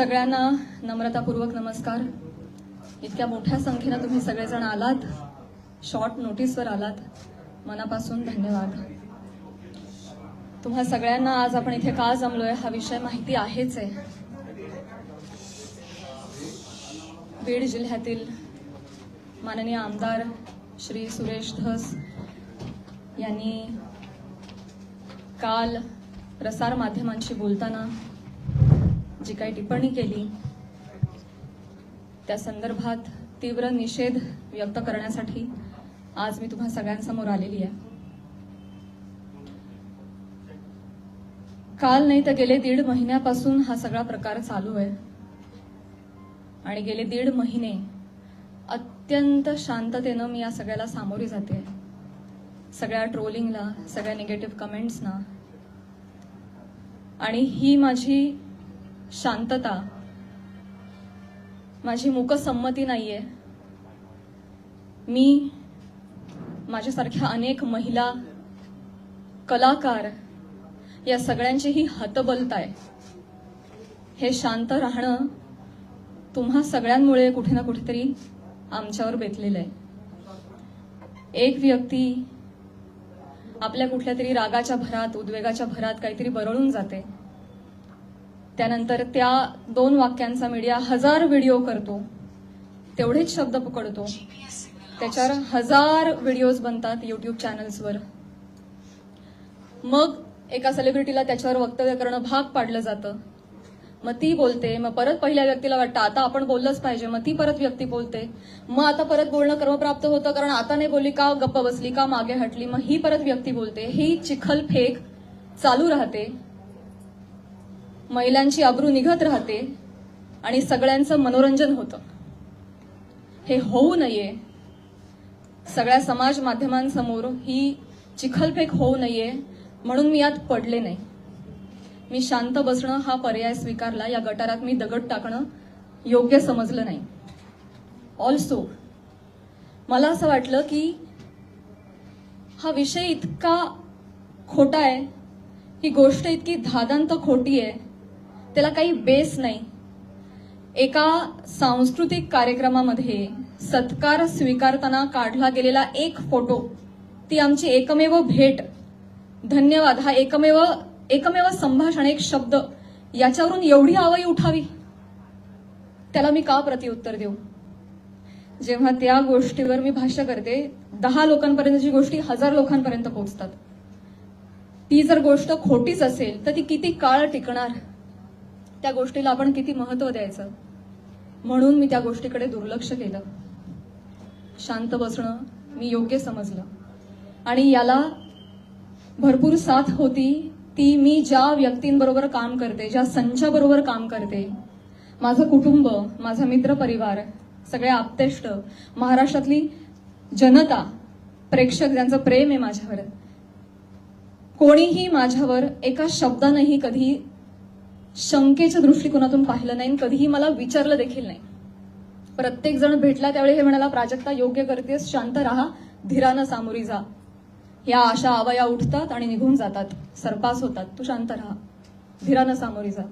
सगळ्यांना नम्रतापूर्वक नमस्कार. इतक्या मोठ्या संख्येनं तुम्ही सगळेजण आलात. शॉर्ट नोटीसवर आलात. मनापासून धन्यवाद. तुम्हा सगळ्यांना आज आपण इथे का जमलोय हा विषय माहिती आहेच आहे. बीड जिल्ह्यातील माननीय आमदार श्री सुरेश धस यांनी काल प्रसार माध्यमांशी बोलताना जी काही टिप्पणी केली त्या संदर्भात तीव्र निषेध व्यक्त करण्यासाठी आज मी तुम्हा सगळ्यांसमोर आलेली आहे. काल नाही तर गेले दीड महिन्यापासून हा सगळा प्रकार चालू आहे. आणि गेले दीड महिने अत्यंत शांततेनं मी या सगळ्याला सामोरी जाते. सगळ्या ट्रोलिंगला सगळ्या निगेटिव्ह कमेंट्सना आणि ही माझी शांतता. माझी मूकसंमती नाहीये. मी माझ्यासारख्या अनेक महिला कलाकार या सगळ्यांचीही हतबलता आहे हे शांत राहणं तुम्हा सगळ्यांमुळे कुठे ना कुठेतरी आमच्यावर बेतलेलं आहे एक व्यक्ती आपल्या कुठल्या तरी रागाच्या भरात उद्वेगाच्या भरात काहीतरी बरळून जाते. त्यानंतर त्या दोन वाक्यांचा मीडिया हजार व्हिडिओ करतो. तेवढेच शब्द पकडतो. त्याच्यावर हजार व्हिडिओज बनतात युट्यूब चॅनल्सवर मग एका सेलिब्रिटीला त्याच्यावर वक्तव्य करणं भाग पाडलं जातं. मग ती बोलते मग परत पहिल्या व्यक्तीला वाटतं आता आपण बोललंच पाहिजे. मग ती परत व्यक्ती बोलते मग आता परत बोलणं क्रमप्राप्त होतं कारण आता नाही बोलली का गप्प बसली का मागे हटली मग ही परत व्यक्ती बोलते. ही चिखल फेक चालू राहते. महिलांची अब्रू निघत राहते आणि सगळ्यांचं मनोरंजन होतं. हे होऊ नये. सगळ्या समाज माध्यमांसमोर ही चिखलफेक होऊ नये म्हणून मी यात पडले नाही. मी शांत बसणं हा पर्याय स्वीकारला या गटारात मी दगड टाकणं योग्य समजलं नाही. ऑल्सो मला असं वाटलं की हा विषय इतका खोटा आहे ही गोष्ट इतकी धादांत खोटी आहे त्याला काही बेस नाही. एका सांस्कृतिक कार्यक्रमामध्ये सत्कार स्वीकारताना काढला गेलेला एक फोटो ती आमची एकमेव भेट. धन्यवाद हा एकमेव एकमेव संभाषण एक शब्द. याच्यावरून एवढी आवई उठावी? त्याला मी का प्रतिउत्तर देऊ? जेव्हा त्या गोष्टीवर मी भाष्य करते दहा लोकांपर्यंतची गोष्टी हजार लोकांपर्यंत पोहोचतात. ती जर गोष्ट खोटीच असेल तर ती किती काळ टिकणार? त्या गोष्टीला आपण किती महत्त्व द्यायचं? म्हणून मी त्या गोष्टीकडे दुर्लक्ष केलं. शांत बसणं मी योग्य समजलं. आणि याला भरपूर साथ होती. ती मी ज्या व्यक्तींबरोबर काम करते ज्या संचाबरोबर काम करते माझं कुटुंब माझा मित्रपरिवार सगळे आप्तेष्ट महाराष्ट्रातली जनता प्रेक्षक ज्यांचं प्रेम आहे माझ्यावर कोणीही माझ्यावर एका शब्दानंही कधी शंकेच्या दृष्टिकोनातून पाहिलं नाही कधीही मला विचारलं देखील नाही. प्रत्येक जण भेटला त्यावेळी हे म्हणाला प्राजक्ता योग्य करतेस शांत राहा धीरानं सामोरी जा. या अशा आवया उठतात आणि निघून जातात. सरपास होतात. तू शांत राहा. धीरानं सामोरी जा.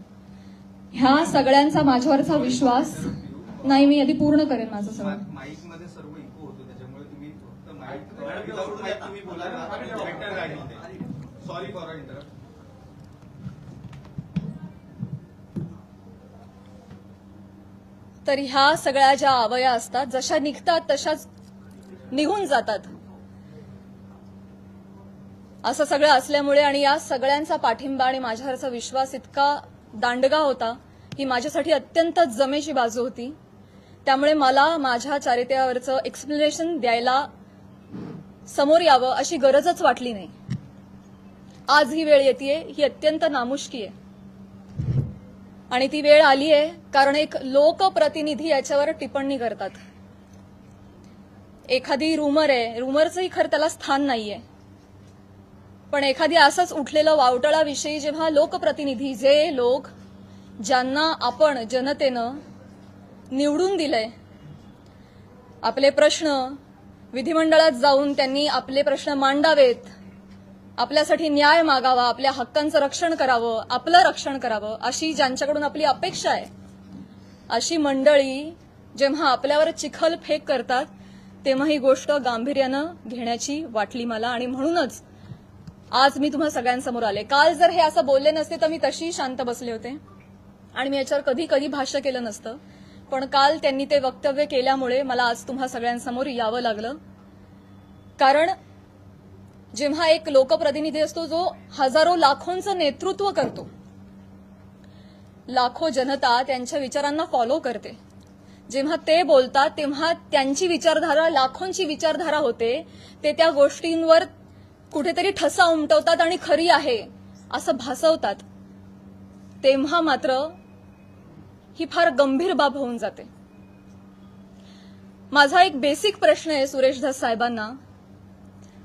ह्या सगळ्यांचा माझ्यावरचा विश्वास नाही मी आधी पूर्ण करेन माझं सगळं. माईकमध्ये तर ह्या सगळ्या ज्या आवया असतात जशा निघतात तशाच निघून जातात. असं सगळं असल्यामुळे आणि या सगळ्यांचा पाठिंबा आणि माझ्यावरचा विश्वास इतका दांडगा होता ही माझ्यासाठी अत्यंत जमेची बाजू होती. त्यामुळे मला माझ्या चारित्र्यावरचं एक्सप्लेनेशन द्यायला समोर यावं अशी गरजच वाटली नाही. आज ही वेळ येते ही अत्यंत नामुष्की आहे आणि ती वेळ आली आहे कारण एक लोकप्रतिनिधी याच्यावर टिप्पणी करतात. एखादी रुमर आहे. रुमरचंही खरं त्याला स्थान नाहीये. पण एखादी असंच उठलेलं वावटळाविषयी जेव्हा लोकप्रतिनिधी जे लोक ज्यांना आपण जनतेनं निवडून दिलंय आपले प्रश्न विधिमंडळात जाऊन त्यांनी आपले प्रश्न मांडावेत आपल्यासाठी न्याय मागावा आपल्या हक्कांचं रक्षण करावं आपलं रक्षण करावं अशी ज्यांच्याकडून आपली अपेक्षा आहे अशी मंडळी जेव्हा आपल्यावर चिखल फेक करतात तेव्हा ही गोष्ट गांभीर्यानं घेण्याची वाटली मला आणि म्हणूनच आज मी तुम्हा सगळ्यांसमोर आले. काल जर हे असं बोलले नसते तर मी तशी शांत बसले होते आणि मी याच्यावर कधी कधी भाष्य केलं नसतं. पण काल त्यांनी ते वक्तव्य केल्यामुळे मला आज तुम्हा सगळ्यांसमोर यावं लागलं. कारण जेव्हा एक लोकप्रतिनिधी असतो जो हजारो लाखोंचं नेतृत्व करतो. लाखो जनता त्यांच्या विचारांना फॉलो करते. जेव्हा ते बोलतात तेव्हा त्यांची विचारधारा लाखोंची विचारधारा होते. ते त्या गोष्टींवर कुठेतरी ठसा उमटवतात आणि खरी आहे असं भासवतात. तेव्हा मात्र ही फार गंभीर बाब होऊन जाते. माझा एक बेसिक प्रश्न आहे सुरेश धस साहेबांना.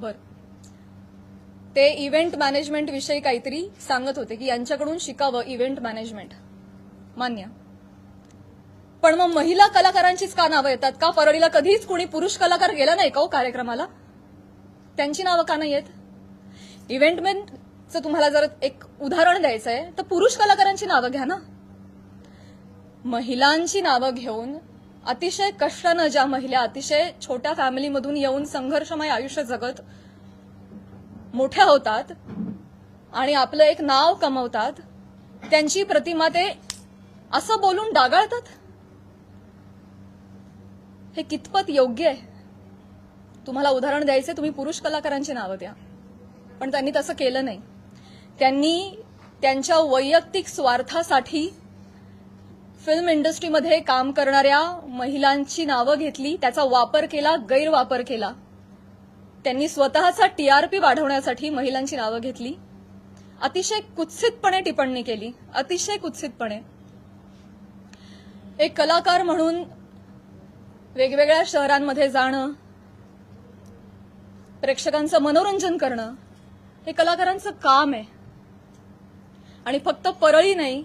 बर. ते इव्हेंट मॅनेजमेंट विषयी काहीतरी सांगत होते की यांच्याकडून शिकावं इव्हेंट मॅनेजमेंट मान्य. पण मग महिला कलाकारांचीच का नावं येतात? का परळीला कधीच कोणी पुरुष कलाकार गेला नाही का हो कार्यक्रमाला? त्यांची नावं का नाही येत इव्हेंटमेंटचं तुम्हाला जर एक उदाहरण द्यायचं आहे तर पुरुष कलाकारांची नावं घ्या ना. महिलांची नावं घेऊन अतिशय कष्टानं ज्या महिला अतिशय छोट्या फॅमिलीमधून येऊन संघर्षमय आयुष्य जगत मोठ्या होतात आणि आपलं एक नाव कमवतात त्यांची प्रतिमा ते असं बोलून डागाळतात? हे कितपत योग्य आहे? तुम्हाला उदाहरण द्यायचे तुम्ही पुरुष कलाकारांची नावं द्या. पण त्यांनी तसं केलं नाही. त्यांनी त्यांच्या वैयक्तिक स्वार्थासाठी फिल्म इंडस्ट्रीमध्ये काम करणाऱ्या महिलांची नावं घेतली त्याचा वापर केला गैरवापर केला. त्यांनी स्वतःचा टीआरपी वाढवण्यासाठी महिलांची नावं घेतली. अतिशय कुत्सितपणे टिप्पणी केली. अतिशय कुत्सितपणे. एक कलाकार म्हणून वेगवेगळ्या शहरांमध्ये जाणं प्रेक्षकांचं मनोरंजन करणं हे कलाकारांचं काम आहे. आणि फक्त परळी नाही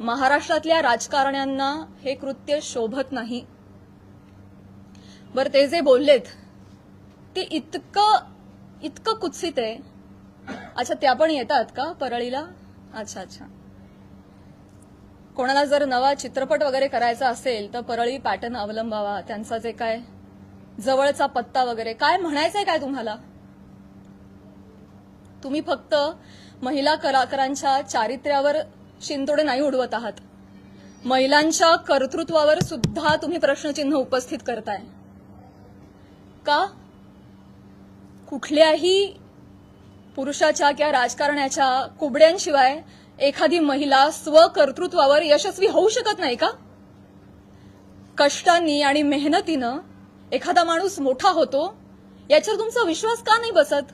महाराष्ट्रातल्या राजकारण्यांना हे कृत्य शोभत नाही. बरं ते जे बोललेत ते इतकं इतकं कुत्सित आहे. अच्छा त्या पण येतात का परळीला? अच्छा अच्छा. कोणाला जर नवा चित्रपट वगैरे करायचा असेल तर परळी पॅटर्न अवलंबावा. त्यांचा जे काय जवळचा पत्ता वगैरे काय म्हणायचंय काय तुम्हाला? तुम्ही फक्त महिला कलाकारांच्या चारित्र्यावर शिंतोडे नाही उडवत आहात. महिलांच्या कर्तृत्वावर सुद्धा तुम्ही प्रश्नचिन्ह उपस्थित करताय. का? कुठल्याही पुरुषाच्या किंवा राजकारण्याच्या कुबड्यांशिवाय एखादी महिला स्वकर्तृत्वावर यशस्वी होऊ शकत नाही का? कष्टांनी आणि मेहनतीनं एखादा माणूस मोठा होतो याच्यावर तुमचा विश्वास का नाही बसत?